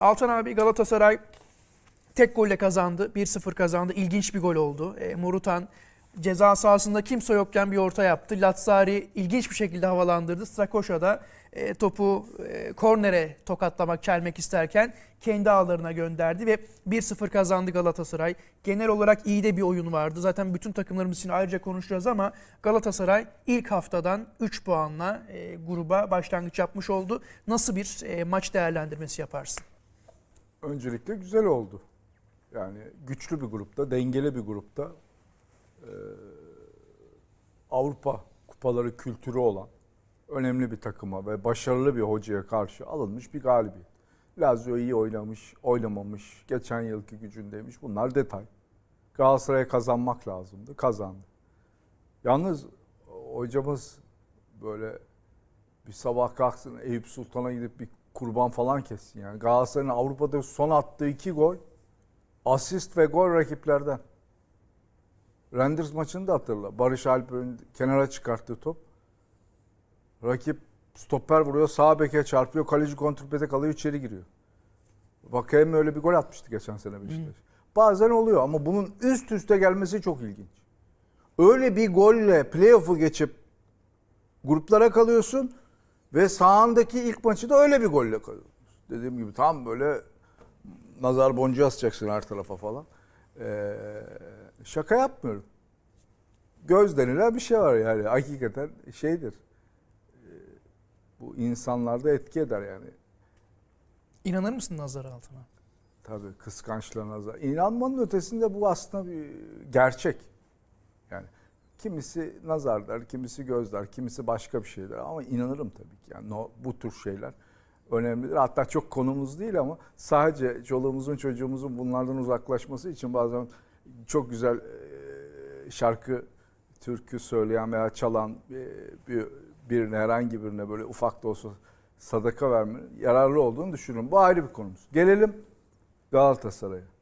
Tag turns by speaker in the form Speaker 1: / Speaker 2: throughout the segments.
Speaker 1: Altan abi Galatasaray tek golle kazandı. 1-0 kazandı. İlginç bir gol oldu. E, Morutan ceza sahasında kimse yokken bir orta yaptı. Lazzari ilginç bir şekilde havalandırdı. Strakoşa da e, topu e, kornere tokatlamak, çelmek isterken kendi ağlarına gönderdi ve 1-0 kazandı Galatasaray. Genel olarak iyi de bir oyun vardı. Zaten bütün takımlarımız için ayrıca konuşacağız ama Galatasaray ilk haftadan 3 puanla e, gruba başlangıç yapmış oldu. Nasıl bir e, maç değerlendirmesi yaparsın?
Speaker 2: Öncelikle güzel oldu. Yani güçlü bir grupta, dengeli bir grupta e, Avrupa kupaları kültürü olan önemli bir takıma ve başarılı bir hocaya karşı alınmış bir galibiyet. Lazio iyi oynamış, oynamamış, geçen yılki gücündeymiş. Bunlar detay. Galatasaray'a kazanmak lazımdı, kazandı. Yalnız hocamız böyle bir sabah kalksın Eyüp Sultan'a gidip bir kurban falan kessin. Yani Galatasaray'ın Avrupa'da son attığı iki gol asist ve gol rakiplerden. Renders maçını da hatırla. Barış Alper'in kenara çıkarttığı top. Rakip stoper vuruyor, sağ beke çarpıyor, kaleci kontrpete kalıyor, içeri giriyor. Vakayeme öyle bir gol atmıştı geçen sene Beşiktaş. Bazen oluyor ama bunun üst üste gelmesi çok ilginç. Öyle bir golle playoff'u geçip gruplara kalıyorsun ve sağındaki ilk maçı da öyle bir golle kalıyorsun. Dediğim gibi tam böyle nazar boncuğu asacaksın her tarafa falan. Ee, şaka yapmıyorum. Göz denilen bir şey var yani. Hakikaten şeydir. Ee, bu insanlarda etki eder yani.
Speaker 1: İnanır mısın nazar altına?
Speaker 2: Tabii kıskançlığa nazar. İnanmanın ötesinde bu aslında bir gerçek. Yani kimisi nazar der, kimisi göz der, kimisi başka bir şey der ama inanırım tabii ki. Yani bu tür şeyler önemlidir. Hatta çok konumuz değil ama sadece çoluğumuzun çocuğumuzun bunlardan uzaklaşması için bazen çok güzel e, şarkı, türkü söyleyen veya çalan e, bir, birine herhangi birine böyle ufak da olsa sadaka vermenin yararlı olduğunu düşünüyorum. Bu ayrı bir konumuz. Gelelim Galatasaray'a.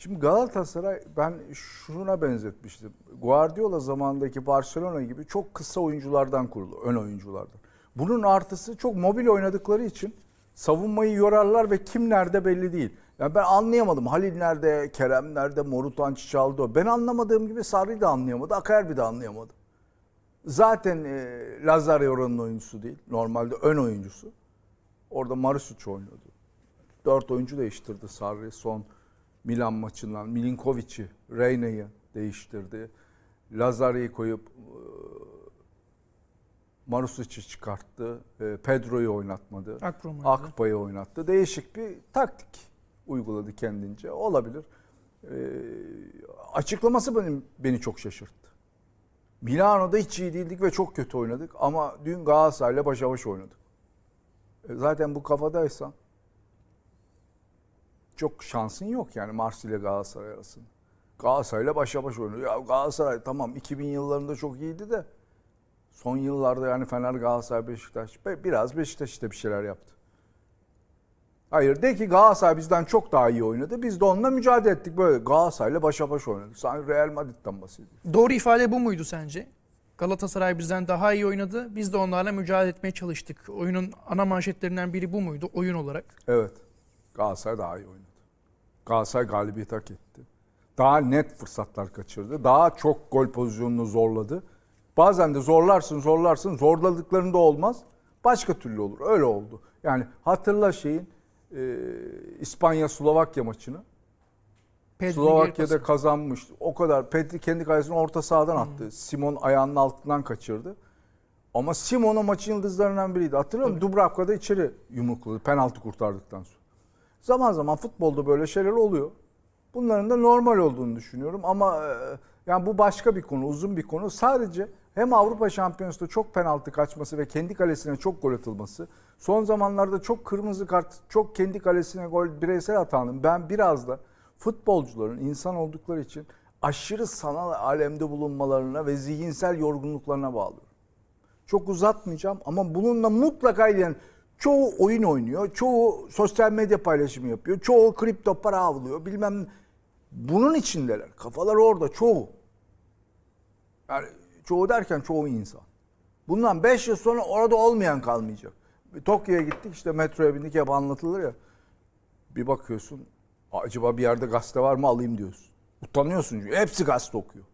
Speaker 2: Şimdi Galatasaray ben şuna benzetmiştim. Guardiola zamanındaki Barcelona gibi çok kısa oyunculardan kurulu, ön oyunculardan. Bunun artısı çok mobil oynadıkları için savunmayı yorarlar ve kim nerede belli değil. Yani ben anlayamadım. Halil nerede, Kerem nerede, Morutan Çiçaldo. Ben anlamadığım gibi Sarri de anlayamadı, Akayerbi de anlayamadı. Zaten e, Lazare oranın oyuncusu değil. Normalde ön oyuncusu. Orada Marisic oynadı. Dört oyuncu değiştirdi Sarri son Milan maçından. Milinkovic'i, Reyna'yı değiştirdi. Lazare'yi koyup e, Marusic'i çıkarttı. E, Pedro'yu oynatmadı. Akpa'yı oynattı. Değişik bir taktik uyguladı kendince. Olabilir. E, açıklaması benim, beni çok şaşırttı. Milano'da hiç iyi değildik ve çok kötü oynadık. Ama dün Galatasaray'la başa baş oynadık. E, zaten bu kafadaysan çok şansın yok yani Marsilya Galatasaray arasında. Galatasaray'la başa baş oynuyor. Ya Galatasaray tamam 2000 yıllarında çok iyiydi de son yıllarda yani Fener, Galatasaray, Beşiktaş be- biraz Beşiktaş işte bir şeyler yaptı. Hayır de ki Galatasaray bizden çok daha iyi oynadı. Biz de onunla mücadele ettik böyle. Galatasaray'la başa baş oynadık. Sanki Real Madrid'den bahsediyor.
Speaker 1: Doğru ifade bu muydu sence? Galatasaray bizden daha iyi oynadı. Biz de onlarla mücadele etmeye çalıştık. Oyunun ana manşetlerinden biri bu muydu oyun olarak?
Speaker 2: Evet. Galatasaray daha iyi oynadı. Galatasaray galibiyet hak etti. Daha net fırsatlar kaçırdı. Daha çok gol pozisyonunu zorladı. Bazen de zorlarsın zorlarsın zorladıklarında olmaz. Başka türlü olur. Öyle oldu. Yani hatırla şeyin e, İspanya-Slovakya maçını.
Speaker 1: Pedri'nin
Speaker 2: Slovakya'da kazanmıştı. O kadar. Petri kendi kalesini orta sahadan attı. Simon ayağının altından kaçırdı. Ama Simon o maçın yıldızlarından biriydi. Hatırlıyor musun? Dubravka'da içeri yumrukladı penaltı kurtardıktan sonra. Zaman zaman futbolda böyle şeyler oluyor. Bunların da normal olduğunu düşünüyorum ama e, yani bu başka bir konu, uzun bir konu. Sadece hem Avrupa Şampiyonası'nda çok penaltı kaçması ve kendi kalesine çok gol atılması, son zamanlarda çok kırmızı kart, çok kendi kalesine gol bireysel hatanın ben biraz da futbolcuların insan oldukları için aşırı sanal alemde bulunmalarına ve zihinsel yorgunluklarına bağlıyorum. Çok uzatmayacağım ama bununla mutlaka ilgilenen çoğu oyun oynuyor, çoğu sosyal medya paylaşımı yapıyor, çoğu kripto para avlıyor bilmem bunun içindeler. Kafaları orada çoğu. Yani çoğu derken çoğu insan. Bundan 5 yıl sonra orada olmayan kalmayacak. Tokyo'ya gittik işte metroya bindik hep anlatılır ya. Bir bakıyorsun acaba bir yerde gazete var mı alayım diyorsun. Utanıyorsun çünkü hepsi gazete okuyor.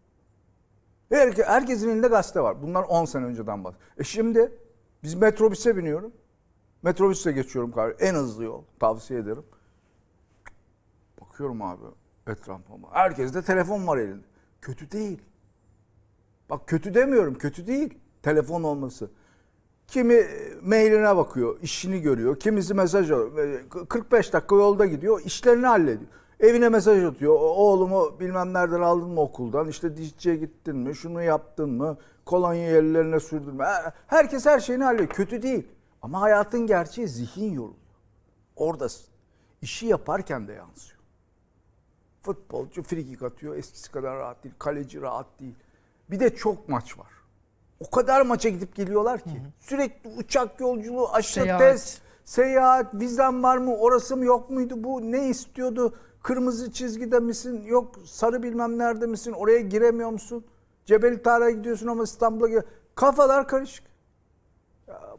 Speaker 2: Her, herkesin elinde gazete var. Bunlar 10 sene önceden bahsediyor. E şimdi biz metrobüse biniyorum. Metrobüse geçiyorum. kar- En hızlı yol. Tavsiye ederim. Bakıyorum abi etrafıma. Herkeste telefon var elinde. Kötü değil. Bak kötü demiyorum. Kötü değil. Telefon olması. Kimi mailine bakıyor, işini görüyor. Kimisi mesaj alıyor. 45 dakika yolda gidiyor, işlerini hallediyor. Evine mesaj atıyor. "O- Oğlumu bilmem nereden aldın mı okuldan? İşte dişçiye gittin mi? Şunu yaptın mı? Kolonya ellerine sürdün mü? Her- Herkes her şeyini hallediyor. Kötü değil. Ama hayatın gerçeği zihin yoruluyor. Oradasın. İşi yaparken de yansıyor. Futbolcu frikik atıyor. Eskisi kadar rahat değil. Kaleci rahat değil. Bir de çok maç var. O kadar maça gidip geliyorlar ki. Sürekli uçak yolculuğu, aşı
Speaker 1: Seyahat.
Speaker 2: test, seyahat, vizen var mı, orası mı yok muydu, bu ne istiyordu? Kırmızı çizgide misin, yok sarı bilmem nerede misin, oraya giremiyor musun? Cebeli Tarık'a gidiyorsun ama İstanbul'a gir. Kafalar karışık.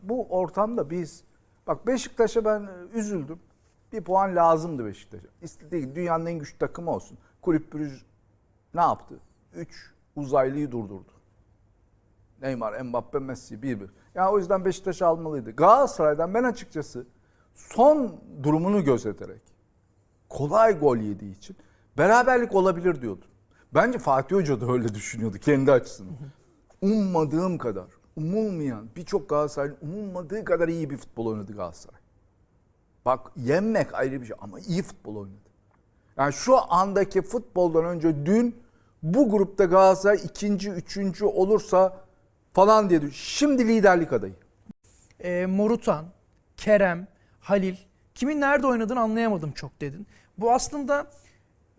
Speaker 2: Bu ortamda biz, bak Beşiktaş'a ben e, üzüldüm. Bir puan lazımdı Beşiktaş'a. İstediği dünyanın en güçlü takımı olsun. Kulüp Brüj ne yaptı? Üç uzaylıyı durdurdu. Neymar, Mbappe, Messi bir bir. Yani o yüzden Beşiktaş almalıydı. Galatasaray'dan ben açıkçası son durumunu gözeterek kolay gol yediği için beraberlik olabilir diyordum. Bence Fatih Hoca da öyle düşünüyordu kendi açısından. Ummadığım kadar, umulmayan birçok Galatasaray'ın umulmadığı kadar iyi bir futbol oynadı Galatasaray. Bak yenmek ayrı bir şey ama iyi futbol oynadı. Yani şu andaki futboldan önce dün bu grupta Galatasaray ikinci, üçüncü olursa falan diye düşün. Şimdi liderlik adayı.
Speaker 1: E, Morutan, Kerem, Halil kimin nerede oynadığını anlayamadım çok dedin. Bu aslında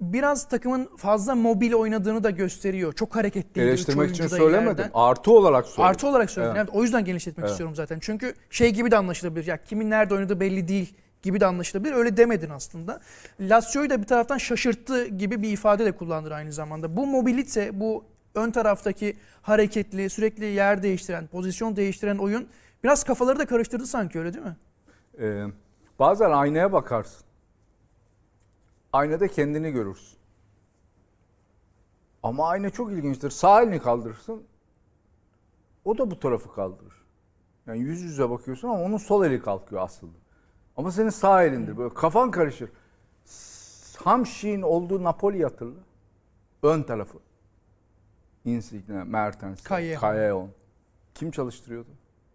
Speaker 1: biraz takımın fazla mobil oynadığını da gösteriyor. Çok hareketli.
Speaker 2: Eleştirmek için söylemedim. Artı olarak söyledim.
Speaker 1: Artı olarak söyledin.
Speaker 2: Evet.
Speaker 1: Evet. o yüzden genişletmek
Speaker 2: Evet.
Speaker 1: istiyorum zaten. Çünkü şey gibi de anlaşılabilir. Ya kimin nerede oynadığı belli değil gibi de anlaşılabilir. Öyle demedin aslında. Lazio'yu da bir taraftan şaşırttı gibi bir ifade de kullandır aynı zamanda. Bu mobilite, bu ön taraftaki hareketli, sürekli yer değiştiren, pozisyon değiştiren oyun biraz kafaları da karıştırdı sanki öyle değil mi?
Speaker 2: Ee, bazen aynaya bakarsın. Aynada kendini görürsün. Ama ayna çok ilginçtir. Sağ elini kaldırırsın. O da bu tarafı kaldırır. Yani yüz yüze bakıyorsun ama onun sol eli kalkıyor aslında. Ama senin sağ elindir. Böyle kafan karışır. Hamşik'in olduğu Napoli hatırla. Ön tarafı. Insigne, Mertens.
Speaker 1: Callejon.
Speaker 2: Kim çalıştırıyordu?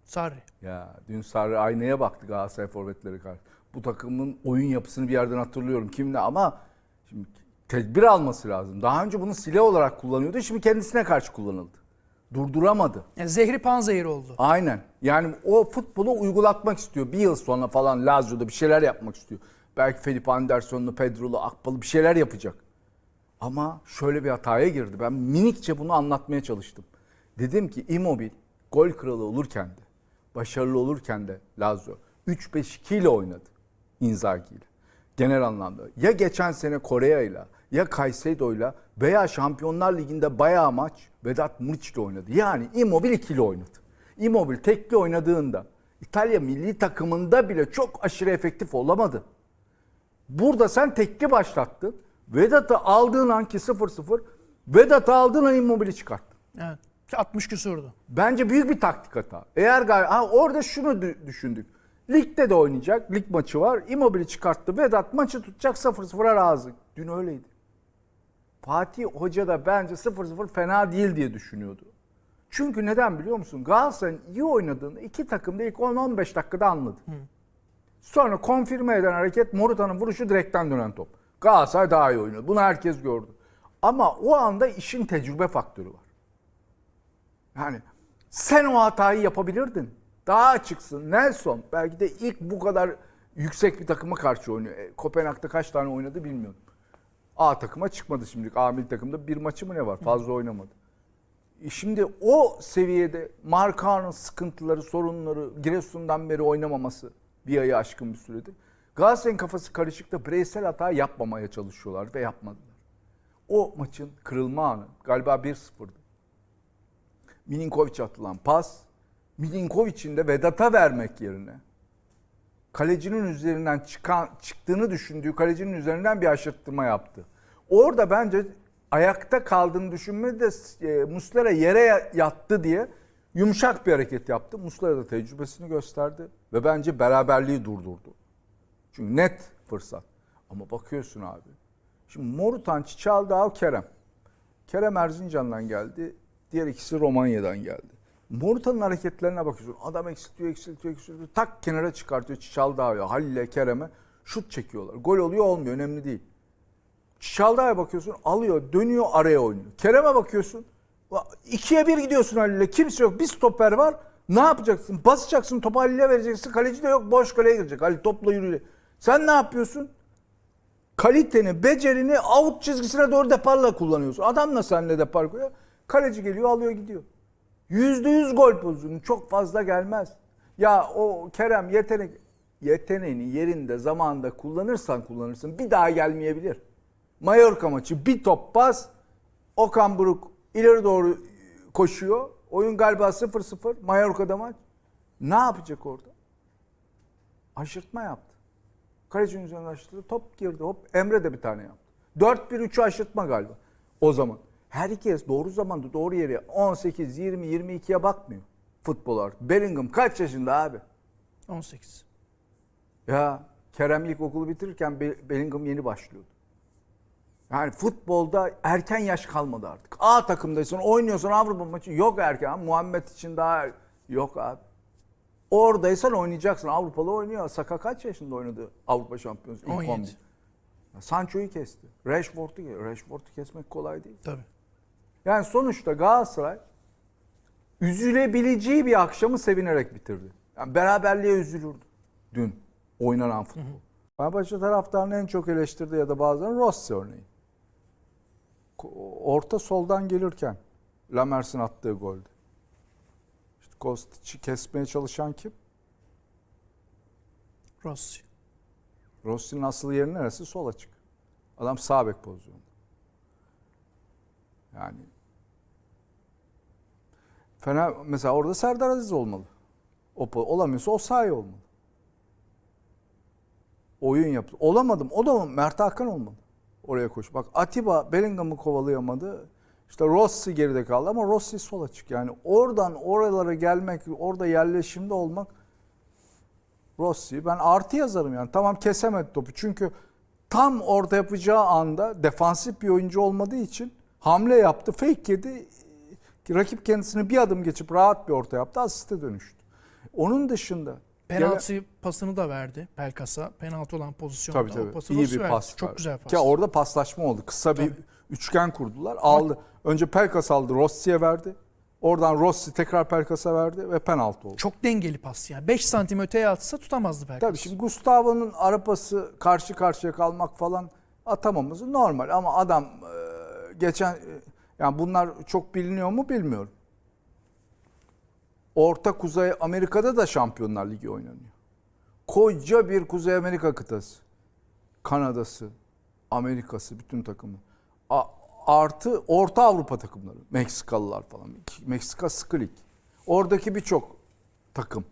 Speaker 1: Sarri.
Speaker 2: Ya dün Sarri aynaya baktı Galatasaray forvetleri karşı. Bu takımın oyun yapısını bir yerden hatırlıyorum kimle ama şimdi tedbir alması lazım. Daha önce bunu silah olarak kullanıyordu. Şimdi kendisine karşı kullanıldı. Durduramadı.
Speaker 1: Yani zehri panzehir oldu.
Speaker 2: Aynen. Yani o futbolu uygulatmak istiyor. Bir yıl sonra falan Lazio'da bir şeyler yapmak istiyor. Belki Felipe Anderson'lu, Pedro'lu, Akbal'ı bir şeyler yapacak. Ama şöyle bir hataya girdi. Ben minikçe bunu anlatmaya çalıştım. Dedim ki Immobile gol kralı olurken de, başarılı olurken de Lazio 3-5-2 ile oynadı Inzaghi ile. Genel anlamda. Ya geçen sene Korea ile ya ile veya Şampiyonlar Ligi'nde bayağı maç Vedat Muriç ile oynadı. Yani Immobile ikili oynadı. Immobile tekli oynadığında İtalya milli takımında bile çok aşırı efektif olamadı. Burada sen tekli başlattın. Vedat'ı aldığın an ki 0-0 Vedat'ı aldığın an Immobile'i çıkarttın.
Speaker 1: Evet. Ki 60 küsurdu.
Speaker 2: Bence büyük bir taktik hata. Eğer gay ha, orada şunu dü- düşündük. Ligde de oynayacak. Lig maçı var. Immobile çıkarttı. Vedat maçı tutacak 0-0'a razı. Dün öyleydi. Fatih Hoca da bence 0-0 fena değil diye düşünüyordu. Çünkü neden biliyor musun? Galatasaray'ın iyi oynadığını iki takım da ilk 10-15 dakikada anladı. Sonra konfirme eden hareket Morutan'ın vuruşu direkten dönen top. Galatasaray daha iyi oynadı. Bunu herkes gördü. Ama o anda işin tecrübe faktörü var. Yani sen o hatayı yapabilirdin. Daha açıksın. Nelson belki de ilk bu kadar yüksek bir takıma karşı oynuyor. E, Kopenhag'da kaç tane oynadı bilmiyorum. A takıma çıkmadı şimdilik. A milli takımda bir maçı mı ne var? Fazla oynamadı. E Şimdi o seviyede Markan'ın sıkıntıları, sorunları, Giresun'dan beri oynamaması bir ayı aşkın bir süredir. Galatasaray'ın kafası karışık da bireysel hata yapmamaya çalışıyorlar ve yapmadılar. O maçın kırılma anı galiba 1-0'dı. Milinkovic atılan pas, Milinkovic'in de Vedat'a vermek yerine kalecinin üzerinden çıkan çıktığını düşündüğü kalecinin üzerinden bir aşırttırma yaptı. Orada bence ayakta kaldığını düşünmedi de e, Muslera yere yattı diye yumuşak bir hareket yaptı. Muslera da tecrübesini gösterdi ve bence beraberliği durdurdu. Çünkü net fırsat. Ama bakıyorsun abi. Şimdi Morutan, Çaldağ, Kerem. Kerem Erzincan'dan geldi. Diğer ikisi Romanya'dan geldi. Morutan'ın hareketlerine bakıyorsun. Adam eksiltiyor, eksiltiyor, eksiltiyor. Tak kenara çıkartıyor Çaldağ'a, Halil'e, Kerem'e. Şut çekiyorlar. Gol oluyor olmuyor. Önemli değil. Çaldağ'a bakıyorsun alıyor dönüyor araya oynuyor. Kerem'e bakıyorsun ikiye bir gidiyorsun Halil'e kimse yok bir stoper var ne yapacaksın basacaksın topu Halil'e vereceksin kaleci de yok boş kaleye girecek Halil topla yürüyor. Sen ne yapıyorsun? Kaliteni becerini out çizgisine doğru deparla kullanıyorsun. Adam da seninle depar koyuyor. Kaleci geliyor alıyor gidiyor. Yüzde yüz gol pozisyonu çok fazla gelmez. Ya o Kerem yetenek yeteneğini yerinde zamanında kullanırsan kullanırsın bir daha gelmeyebilir. Mallorca maçı bir top bas. Okan Buruk ileri doğru koşuyor. Oyun galiba 0-0. Mallorca'da maç. Ne yapacak orada? Aşırtma yaptı. Kalecinin üzerine aşırttı. Top girdi. Hop Emre de bir tane yaptı. 4-1-3'ü aşırtma galiba. O zaman. Herkes doğru zamanda doğru yere 18, 20, 22'ye bakmıyor. Futbollar. Bellingham kaç yaşında abi?
Speaker 1: 18.
Speaker 2: Ya Kerem ilkokulu bitirirken Be- Bellingham yeni başlıyordu. Yani futbolda erken yaş kalmadı artık. A takımdaysın, oynuyorsun Avrupa maçı yok erken. Muhammed için daha yok abi. Oradaysan oynayacaksın. Avrupalı oynuyor. Saka kaç yaşında oynadı Avrupa Şampiyonası? İlk
Speaker 1: 17.
Speaker 2: 11. Ya Sancho'yu kesti. Rashford'u Rashford'u kesmek kolay değil.
Speaker 1: Tabii.
Speaker 2: Yani sonuçta Galatasaray üzülebileceği bir akşamı sevinerek bitirdi. Yani beraberliğe üzülürdü dün oynanan futbol. Fenerbahçe taraftarının en çok eleştirdiği ya da bazen Rossi örneği. Orta soldan gelirken Lamers'in attığı goldü. İşte Kostic'i kesmeye çalışan kim?
Speaker 1: Rossi.
Speaker 2: Rossi'nin asıl yeri neresi? Sol açık. Adam sağ bek pozisyonunda. Yani Fener mesela orada Serdar Aziz olmalı. O, olamıyorsa o sahi olmalı. Oyun yaptı. Olamadım. O da Mert Hakan olmalı. Oraya koş. Bak Atiba Bellingham'ı kovalayamadı. İşte Rossi geride kaldı ama Rossi sol açık. Yani oradan oralara gelmek, orada yerleşimde olmak Rossi ben artı yazarım yani. Tamam kesemedi topu. Çünkü tam orta yapacağı anda defansif bir oyuncu olmadığı için hamle yaptı. Fake yedi. Rakip kendisini bir adım geçip rahat bir orta yaptı. Asiste dönüştü. Onun dışında
Speaker 1: Penaltı pasını da verdi Pelkas'a. Penaltı olan pozisyonda.
Speaker 2: Tabii tabii.
Speaker 1: O pası
Speaker 2: İyi bir
Speaker 1: verdi.
Speaker 2: pas.
Speaker 1: Çok
Speaker 2: var.
Speaker 1: güzel pas.
Speaker 2: Ki orada paslaşma oldu. Kısa bir
Speaker 1: Tabii.
Speaker 2: üçgen kurdular. Aldı. Önce Pelkas aldı. Rossi'ye verdi. Oradan Rossi tekrar Pelkas'a verdi ve penaltı oldu.
Speaker 1: Çok dengeli pas yani. 5 santim öteye atsa tutamazdı Pelkas.
Speaker 2: Tabii şimdi Gustavo'nun arapası karşı karşıya kalmak falan atamamızı normal ama adam e, geçen e, yani bunlar çok biliniyor mu bilmiyorum. Orta Kuzey Amerika'da da Şampiyonlar Ligi oynanıyor. Koca bir Kuzey Amerika kıtası. Kanada'sı, Amerika'sı bütün takımı. Artı Orta Avrupa takımları. Meksikalılar falan. Meksika sıkı. Oradaki birçok takım.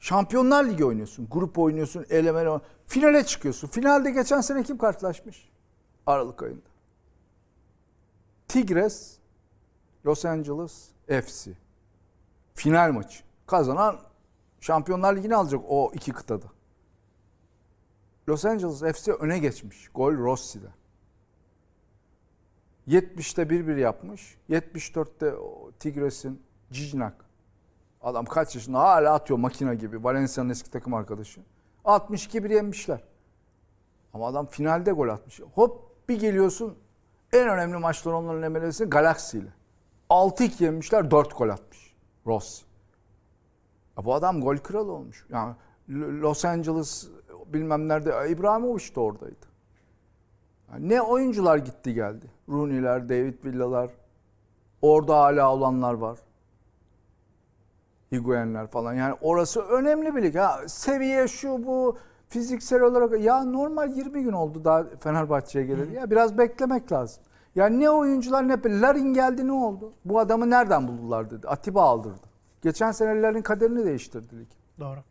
Speaker 2: Şampiyonlar Ligi oynuyorsun. Grup oynuyorsun. Elemeli oynuyorsun. Finale çıkıyorsun. Finalde geçen sene kim karşılaşmış? Aralık ayında. Tigres, Los Angeles FC. Final maçı. Kazanan Şampiyonlar Ligi'ni alacak o iki kıtada. Los Angeles FC öne geçmiş. Gol Rossi'de. 70'te 1-1 yapmış. 74'te o Tigres'in Cicnak. Adam kaç yaşında hala atıyor makina gibi. Valencia'nın eski takım arkadaşı. 62-1 yenmişler. Ama adam finalde gol atmış. Hop bir geliyorsun en önemli maçlar onların emelesi Galaxy ile. 6-2 yenmişler 4 gol atmış. Ross. Ya bu adam gol kralı olmuş. Yani Los Angeles bilmem nerede İbrahimovic de oradaydı. Yani ne oyuncular gitti geldi. Rooney'ler, David Villa'lar. Orada hala olanlar var. Higuain'ler falan. Yani orası önemli bir lig. Ha, seviye şu bu fiziksel olarak ya normal 20 gün oldu daha Fenerbahçe'ye geleli. Ya biraz beklemek lazım. Ya ne oyuncular ne Larin geldi ne oldu? Bu adamı nereden buldular dedi. Atiba aldırdı. Geçen senelerin kaderini değiştirdi lig.
Speaker 1: Doğru.